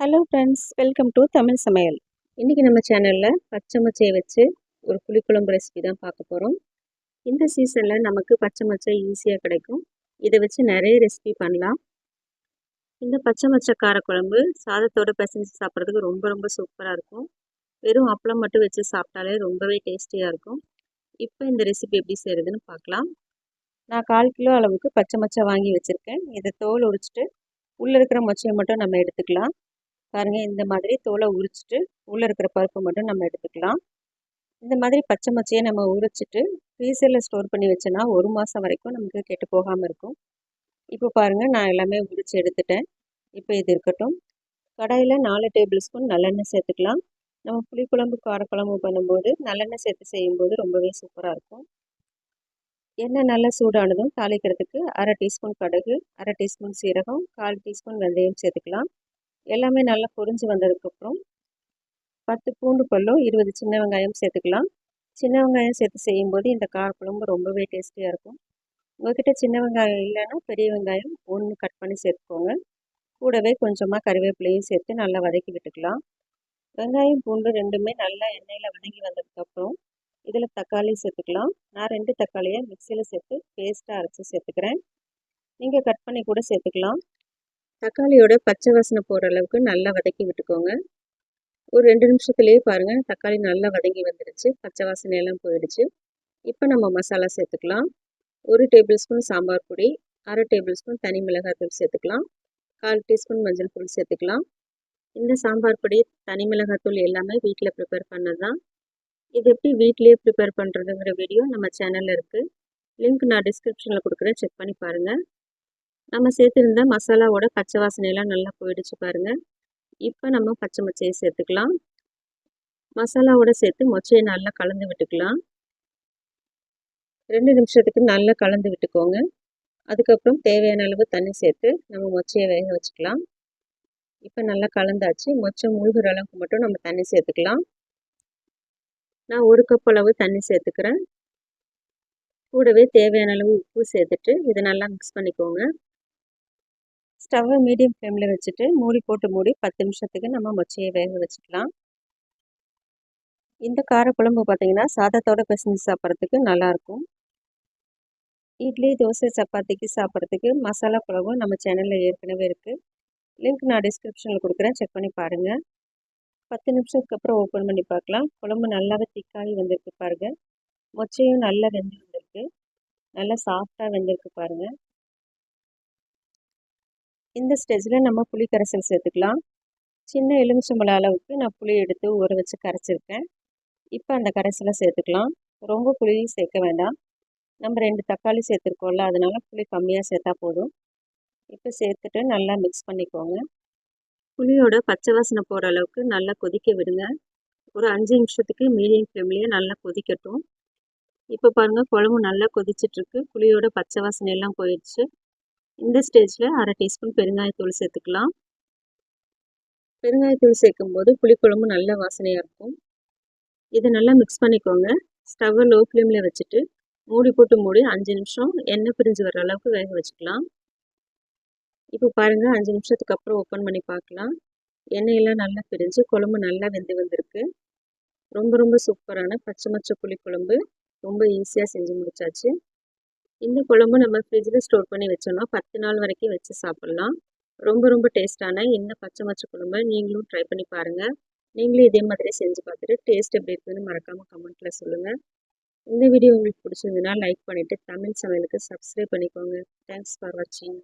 Hello friends welcome to Tamil சமையல் இன்றைக்கி நம்ம சேனலில் பச்சை மச்சையை வச்சு ஒரு புளிக்குழம்பு ரெசிபி தான் பார்க்க போகிறோம் இந்த சீசனில் நமக்கு பச்சை மச்சை ஈஸியாக கிடைக்கும். இதை வச்சு நிறைய ரெசிபி பண்ணலாம். இந்த பச்சை மச்சை காரக்குழம்பு சாதத்தோடு பிசைஞ்சு சாப்பிட்றதுக்கு ரொம்ப ரொம்ப சூப்பராக இருக்கும். வெறும் அப்பளம் மட்டும் வச்சு சாப்பிட்டாலே ரொம்பவே டேஸ்டியாக இருக்கும். இப்போ இந்த ரெசிபி எப்படி செய்கிறதுன்னு பார்க்கலாம். நான் கால் கிலோ அளவுக்கு பச்சை மச்சை வாங்கி வச்சுருக்கேன். இதை தோல் உரிச்சிட்டு உள்ளே இருக்கிற மொச்சையை மட்டும் நம்ம எடுத்துக்கலாம். பாருங்கள் இந்த மாதிரி தோலை உரிச்சிட்டு உள்ளே இருக்கிற பருப்பு மட்டும் நம்ம எடுத்துக்கலாம். இந்த மாதிரி பச்சை மச்சையை நம்ம உரிச்சிட்டு ஃப்ரீசரில் ஸ்டோர் பண்ணி வச்சோன்னா ஒரு மாதம் வரைக்கும் நமக்கு கெட்டு போகாமல் இருக்கும். இப்போ பாருங்கள் நான் எல்லாமே உரித்து எடுத்துட்டேன். இப்போ இது இருக்கட்டும். கடாயில் நாலு டேபிள் ஸ்பூன் நல்லெண்ணெய் சேர்த்துக்கலாம். நம்ம புளிக்குழம்பு காரக்குழம்பு பண்ணும்போது நல்லெண்ணெய் சேர்த்து செய்யும்போது ரொம்பவே சூப்பராக இருக்கும். எண்ணெய் நல்லா சூடானதும் தாளிக்கிறதுக்கு அரை டீஸ்பூன் கடுகு அரை டீஸ்பூன் சீரகம் கால் டீஸ்பூன் வெந்தயம் சேர்த்துக்கலாம். எல்லாமே நல்லா பொரிஞ்சு வந்ததுக்கப்புறம் பத்து பூண்டு பல்லும் இருபது சின்ன வெங்காயம் சேர்த்துக்கலாம். சின்ன வெங்காயம் சேர்த்து செய்யும்போது இந்த காரக்குழம்பு ரொம்பவே டேஸ்டியாக இருக்கும். உங்கள்கிட்ட சின்ன வெங்காயம் இல்லைன்னா பெரிய வெங்காயம் ஒன்று கட் பண்ணி சேர்த்துக்கோங்க. கூடவே கொஞ்சமாக கறிவேப்பிலையும் சேர்த்து நல்லா வதக்கி விட்டுக்கலாம். வெங்காயம் பூண்டு ரெண்டுமே நல்லா எண்ணெயில் வதங்கி வந்ததுக்கப்புறம் இதில் தக்காளி சேர்த்துக்கலாம். நான் ரெண்டு தக்காளியை மிக்சியில் சேர்த்து பேஸ்ட்டாக அரைச்சி சேர்த்துக்கிறேன். நீங்கள் கட் பண்ணி கூட சேர்த்துக்கலாம். தக்காளியோட பச்சை வாசனை போகிற அளவுக்கு நல்லா வதக்கி விட்டுக்கோங்க. ஒரு ரெண்டு நிமிஷத்துலேயே பாருங்கள் தக்காளி நல்லா வதங்கி வந்துடுச்சு பச்சை வாசனையெல்லாம் போயிடுச்சு. இப்போ நம்ம மசாலா சேர்த்துக்கலாம். ஒரு டேபிள் ஸ்பூன் சாம்பார் பொடி அரை டேபிள் ஸ்பூன் தனி மிளகாத்தூள் சேர்த்துக்கலாம். கால் டீஸ்பூன் மஞ்சள் தூள் சேர்த்துக்கலாம். இந்த சாம்பார் பொடி தனி மிளகாத்தூள் எல்லாமே வீட்டில் ப்ரிப்பேர் பண்ணது தான் இது எப்படி வீட்லேயே ப்ரிப்பேர் பண்ணுறதுங்கிற வீடியோ நம்ம சேனலில் இருக்குது லிங்க் நான் டிஸ்கிரிப்ஷனில் கொடுக்குறேன் செக் பண்ணி பாருங்கள் நம்ம சேர்த்துருந்த மசாலாவோட பச்சை வாசனையெல்லாம் நல்லா போயிடுச்சு பாருங்கள் இப்போ நம்ம பச்சை மொச்சையை சேர்த்துக்கலாம். மசாலாவோட சேர்த்து மொச்சையை நல்லா கலந்து விட்டுக்கலாம். ரெண்டு நிமிஷத்துக்கு நல்லா கலந்து விட்டுக்கோங்க. அதுக்கப்புறம் தேவையான அளவு தண்ணி சேர்த்து நம்ம மொச்சையை வேக வச்சுக்கலாம். இப்போ நல்லா கலந்தாச்சு. மொச்சை முழுகிற அளவுக்கு மட்டும் நம்ம தண்ணி சேர்த்துக்கலாம். நான் ஒரு கப் அளவு தண்ணி சேர்த்துக்கிறேன். கூடவே தேவையான அளவு உப்பு சேர்த்துட்டு இதை நல்லா மிக்ஸ் பண்ணிக்கோங்க. ஸ்டவ்வை மீடியம் ஃப்ளேமில் வச்சுட்டு மூடி போட்டு மூடி பத்து நிமிஷத்துக்கு நம்ம மொச்சையை வேக வச்சுக்கலாம். இந்த காரக்குழம்பு பார்த்திங்கன்னா சாதத்தோடு பிசைஞ்சு சாப்பிட்றதுக்கு நல்லாயிருக்கும். இட்லி தோசை சப்பாத்திக்கு சாப்பிட்றதுக்கு மசாலா குழம்பும் நம்ம சேனலில் ஏற்கனவே இருக்குது லிங்க் நான் டிஸ்கிரிப்ஷனில் கொடுக்குறேன். செக் பண்ணி பாருங்கள் பத்து நிமிஷத்துக்கு அப்புறம் ஓப்பன் பண்ணி பார்க்கலாம் குழம்பு நல்லாவே திக்காகி வந்திருக்கு பாருங்கள் மொச்சையும் நல்லா வெந்து வந்திருக்கு. நல்லா சாஃப்டாக வெந்திருக்கு பாருங்கள் இந்த ஸ்டேஜில் நம்ம புளி கரைசல் சேர்த்துக்கலாம். சின்ன எலுமிச்சம்பழம் அளவுக்கு நான் புளி எடுத்து ஊற வச்சு கரைச்சிருக்கேன். இப்போ அந்த கரைசலை சேர்த்துக்கலாம். ரொம்ப புளியும் சேர்க்க வேண்டாம். நம்ம ரெண்டு தக்காளி சேர்த்துருக்கோம்ல அதனால் புளி கம்மியாக சேர்த்தா போதும். இப்போ சேர்த்துட்டு நல்லா மிக்ஸ் பண்ணிக்கோங்க. புளியோட பச்சை வாசனை போகிற அளவுக்கு நல்லா கொதிக்க விடுங்க. ஒரு அஞ்சு நிமிஷத்துக்கு மீடியம் ஃப்ளேம்லேயே நல்லா கொதிக்கட்டும். இப்போ பாருங்கள் குழம்பு நல்லா கொதிச்சிட்ருக்கு புளியோட பச்சை வாசனை எல்லாம் போயிடுச்சு. இந்த ஸ்டேஜில் அரை டீஸ்பூன் பெருங்காயத்தூள் சேர்த்துக்கலாம். பெருங்காயத்தூள் சேர்க்கும்போது புளிக்குழம்பு நல்ல வாசனையாக இருக்கும். இதை நல்லா மிக்ஸ் பண்ணிக்கோங்க. ஸ்டவ்வை லோ ஃப்ளேமில் வச்சுட்டு மூடி போட்டு மூடி அஞ்சு நிமிஷம் எண்ணெய் பிரிஞ்சு வர அளவுக்கு வேக வச்சுக்கலாம். இப்போ பாருங்கள் அஞ்சு நிமிஷத்துக்கு அப்புறம் ஓப்பன் பண்ணி பார்க்கலாம். எண்ணெயெல்லாம் நல்லா பிரிஞ்சு குழம்பு நல்லா வெந்து வந்திருக்கு. ரொம்ப ரொம்ப சூப்பரான பச்சை மச்சை புளிக்குழம்பு. ரொம்ப ஈஸியாக செஞ்சு முடிச்சாச்சு. இந்த குழம்பு நம்ம ஃப்ரிட்ஜில் ஸ்டோர் பண்ணி வச்சோம்னா பத்து நாள் வரைக்கும் வச்சு சாப்பிட்லாம். ரொம்ப ரொம்ப டேஸ்ட்டான இந்த பச்சை மச்ச குழம்பு நீங்களும் ட்ரை பண்ணி பாருங்கள் நீங்களும் இதே மாதிரி செஞ்சு பார்த்துட்டு டேஸ்ட் எப்படி இருக்குதுன்னு மறக்காமல் கமெண்ட்டில் சொல்லுங்கள் இந்த வீடியோ உங்களுக்கு பிடிச்சிருந்ததுன்னா லைக் பண்ணிவிட்டு தமிழ் சமையலுக்கு சப்ஸ்கிரைப் பண்ணிக்கோங்க. தேங்க்ஸ் ஃபார் வாட்சிங்